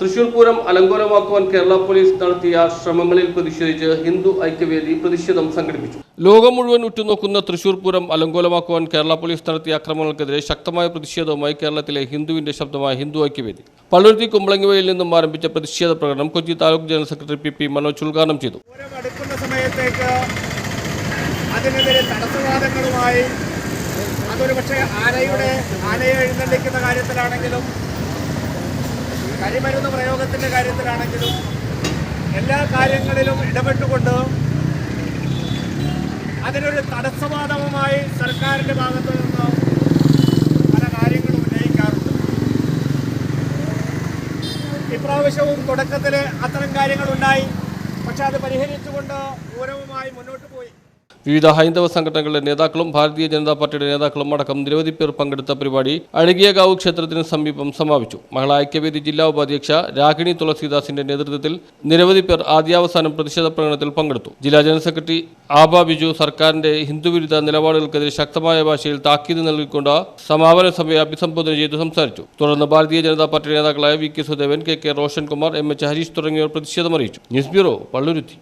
തൃശൂർ പൂരം അലങ്കോലമാക്കുവാൻ കേരള പോലീസ് നടത്തിയ ശ്രമങ്ങളിൽ പ്രതിഷേധിച്ച് ഹിന്ദു ഐക്യവേദി പ്രതിഷേധം സംഘടിപ്പിച്ചു. ലോകം മുഴുവൻ ഉറ്റുനോക്കുന്ന തൃശൂർ പൂരം അലങ്കോലമാക്കുവാൻ കേരള പോലീസ് നടത്തിയ അക്രമങ്ങൾക്കെതിരെ ശക്തമായ പ്രതിഷേധവുമായി കേരളത്തിലെ ഹിന്ദുവിന്റെ ശബ്ദമായ ഹിന്ദു ഐക്യവേദി. പള്ളുരുത്തി കുമ്പളങ്ങിവയിൽ നിന്നും ആരംഭിച്ച പ്രതിഷേധ പ്രകടനം Kochi taluk general secretary P P Manoj ഉദ്ഘാടനം ചെയ്തു. അതിനെതിരെ ആനയുടെ ആനയെ എഴുന്നള്ളിക്കുന്ന കാര്യത്തിലാണെങ്കിലും കരിമരുന്ന് പ്രയോഗത്തിന്റെ കാര്യത്തിലാണെങ്കിലും എല്ലാ കാര്യങ്ങളിലും ഇടപെട്ടുകൊണ്ട് അതിനൊരു തടസ്സവാദവുമായി സർക്കാരിന്റെ ഭാഗത്തു നിന്ന് പല കാര്യങ്ങളും ഉന്നയിക്കാറുണ്ട്. ഇപ്രാവശ്യവും തുടക്കത്തിൽ അത്തരം കാര്യങ്ങളുണ്ടായി. പക്ഷെ അത് പരിഹരിച്ചുകൊണ്ട് പൂരവുമായി മുന്നോട്ട് പോയി. വിവിധ ഹൈന്ദവ സംഘടനകളുടെ നേതാക്കളും ഭാരതീയ ജനതാ പാർട്ടിയുടെ നേതാക്കളും അടക്കം നിരവധി പേർ പങ്കെടുത്ത പരിപാടി അഴകിയകാവ് ക്ഷേത്രത്തിന് സമീപം സമാപിച്ചു. മഹിളാ ഐക്യവേദി ജില്ലാ ഉപാധ്യക്ഷ രാഗിണി തുളസീദാസിന്റെ നേതൃത്വത്തിൽ നിരവധി പേർ ആദ്യാവസാനം പ്രതിഷേധ പ്രകടനത്തിൽ പങ്കെടുത്തു. ജില്ലാ ജനറൽ സെക്രട്ടറി ആബ ബിജു സർക്കാരിന്റെ ഹിന്ദുവിരുദ്ധ നിലപാടുകൾക്കെതിരെ ശക്തമായ ഭാഷയിൽ താക്കീത് നൽകിക്കൊണ്ട് സമാപന സഭയെ അഭിസംബോധന ചെയ്ത് സംസാരിച്ചു. തുടർന്ന് ഭാരതീയ ജനതാ പാർട്ടി നേതാക്കളായ V K Sudevan K K Roshan Kumar M H Harish തുടങ്ങിയവർ പ്രതിഷേധമറിയിച്ചു ന്യൂസ് ബ്യൂറോ പള്ളുരുത്തി.